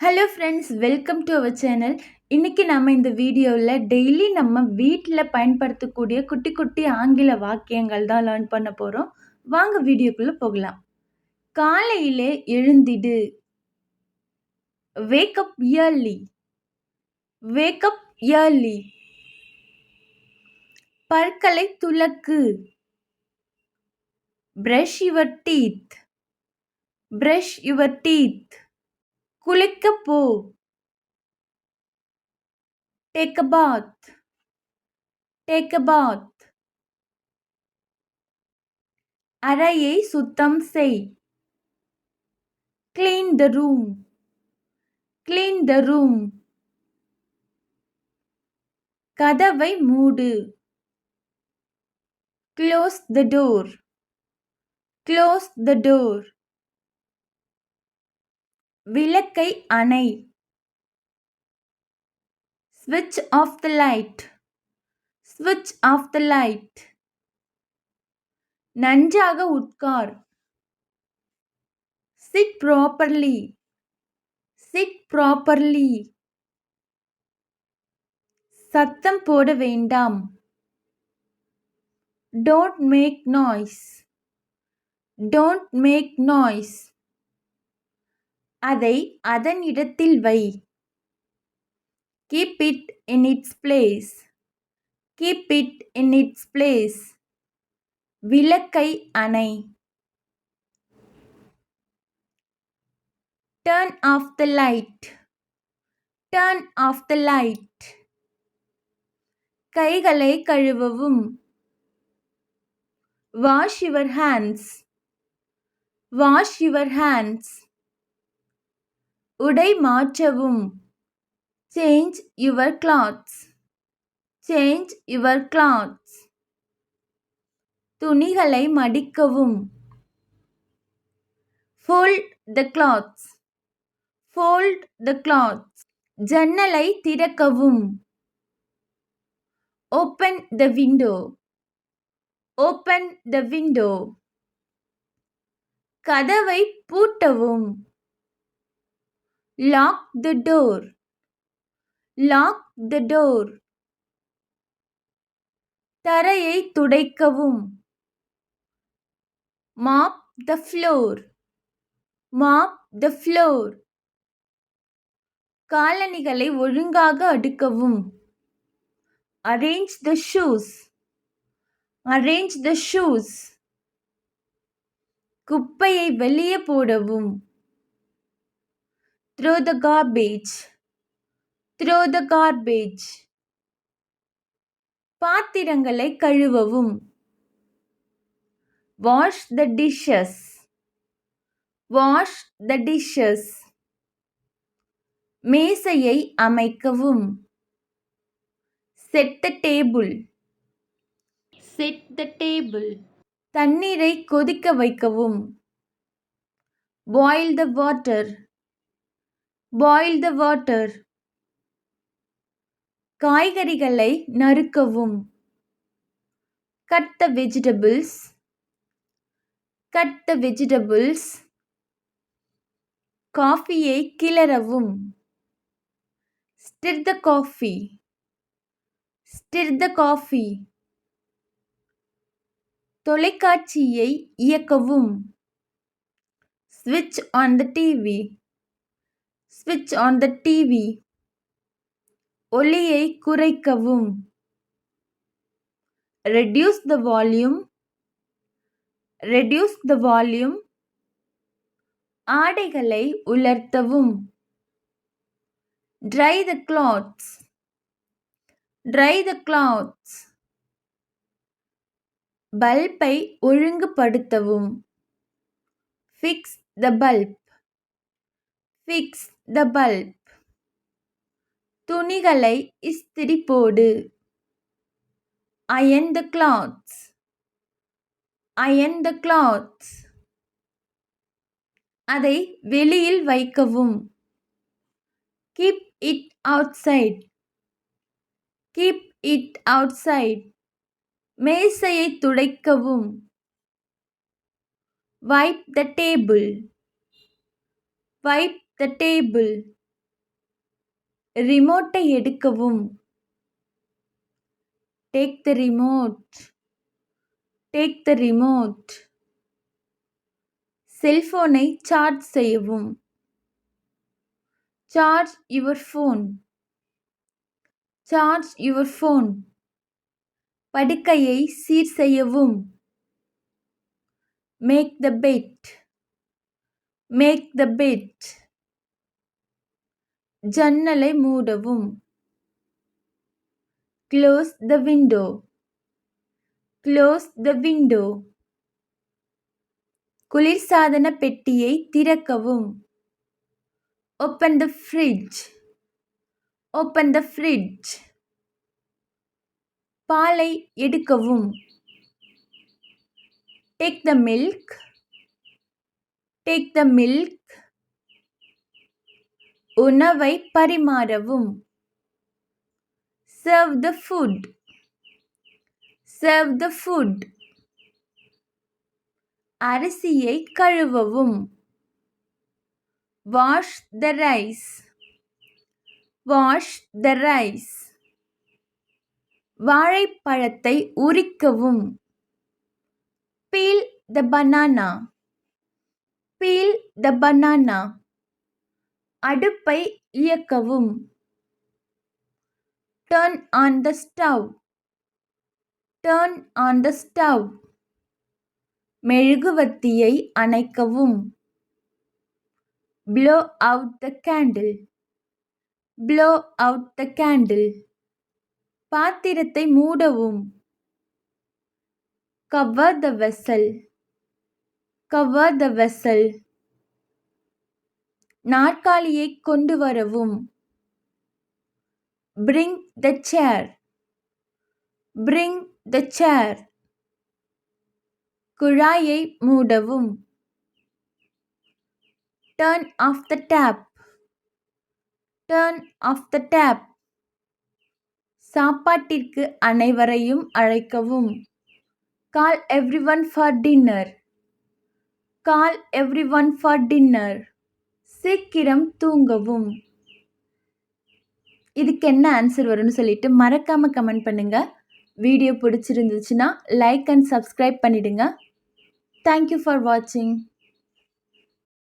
Hello friends welcome to our channel இன்றைக்கி நம்ம இந்த வீடியோவில் டெய்லி நம்ம வீட்டில் பயன்படுத்தக்கூடிய குட்டி குட்டி ஆங்கில வாக்கியங்கள் தான் லேர்ன் பண்ண போகிறோம் வாங்க வீடியோக்குள்ளே போகலாம். காலையிலே எழுந்திடு. Wake up early wake up early பற்களை துலக்கு. Brush your teeth brush your teeth குளிக்க போ. Take a bath take a bath அறையை சுத்தம் செய். Clean the room clean the room கதவை மூடு. Close the door close the door விளக்கை அணை. Switch off the light. Switch off the light. நன்றாக உட்கார். Sit properly. Sit properly. சத்தம் போட வேண்டாம். Don't make noise. Don't make noise. அதை அதன் இடத்தில் வை. Keep it in its place keep it in its place விளக்கை அணை. Turn off the light turn off the light கைகளை கழுவவும். Wash your hands wash your hands உடை மாற்றவும். Change your clothes change your clothes துணிகளை மடிக்கவும். Fold the clothes fold the clothes ஜன்னலை திறக்கவும். Open the window open the window கதவை பூட்டவும். Lock the door lock the door தரையை துடைக்கவும். Mop the floor mop the floor காலணிகளை ஒழுங்காக அடுக்கவும். Arrange the shoes arrange the shoes குப்பையை வெளியே போடவும். Throw the garbage. Throw the garbage. பாத்திரங்களை கழுவவும். Wash the dishes wash the dishes மேசையை அமைக்கவும். Set the table set the table தண்ணீரை கொதிக்க வைக்கவும். Boil the water boil the water காய்கறிகளை நறுக்கவும். Cut the vegetables cut the vegetables காஃபியை கிளறவும். ஸ்டிர் த coffee stir த coffee தொலைக்காட்சியை இயக்கவும். ஸ்விட்ச் ஆன் த டிவி ஸ்விட்ச் ஆன் த டிவி ஒலியை குறைக்கவும். Reduce the volume reduce the volume ஆடைகளை உலர்த்தவும். ட்ரை த கிளாத்ஸ் ட்ரை த clothes பல்பை ஒழுங்குபடுத்தவும். Fix the bulb fix the bulb. துணிகளை இஸ்திரி போடு. Iron the clothes. Iron the clothes. அதை வெளியில் வைக்கவும். Keep it outside keep it outside மேசையை துடைக்கவும். Wipe the table. Wipe the table ரிமோட்டை எடுக்கவும். Take the remote take the remote செல்போனை சார்ஜ் செய்யவும். Charge your phone charge your phone படுக்கையை சீர் செய்யவும். Make the bed make the bed ஜன்னலை மூடவும். Close the window close the window குளிர்சாதன பெட்டியை திறக்கவும். Open the fridge open the fridge பாலை எடுக்கவும். Take the milk take the milk உணவை பரிமாறவும். Serve the food serve the food அரிசியை கழுவவும். Wash the rice wash the rice வாழைப்பழத்தை உரிக்கவும். Peel the banana peel the banana அடுப்பை இயக்கவும். Turn on the stove turn on the stove மெழுகுவர்த்தியை அணைக்கவும். Blow out the candle blow out the candle பாத்திரத்தை மூடவும். Cover the vessel cover the vessel நாற்காலியை கொண்டு வரவும் bring the chair bring the chair குழாயை மூடவும். Turn off the tap turn off the tap சாப்பாட்டிற்கு அனைவரையும் அழைக்கவும். Call everyone for dinner call everyone for dinner சீக்கிரம் தூங்கவும். இதுக்கு என்ன ஆன்சர் வரும்னு சொல்லிட்டு மறக்காமல் கமெண்ட் பண்ணுங்கள் வீடியோ பிடிச்சிருந்துச்சுன்னா லைக் அண்ட் சப்ஸ்கிரைப் பண்ணிவிடுங்க தேங்க்யூ ஃபார் வாட்சிங்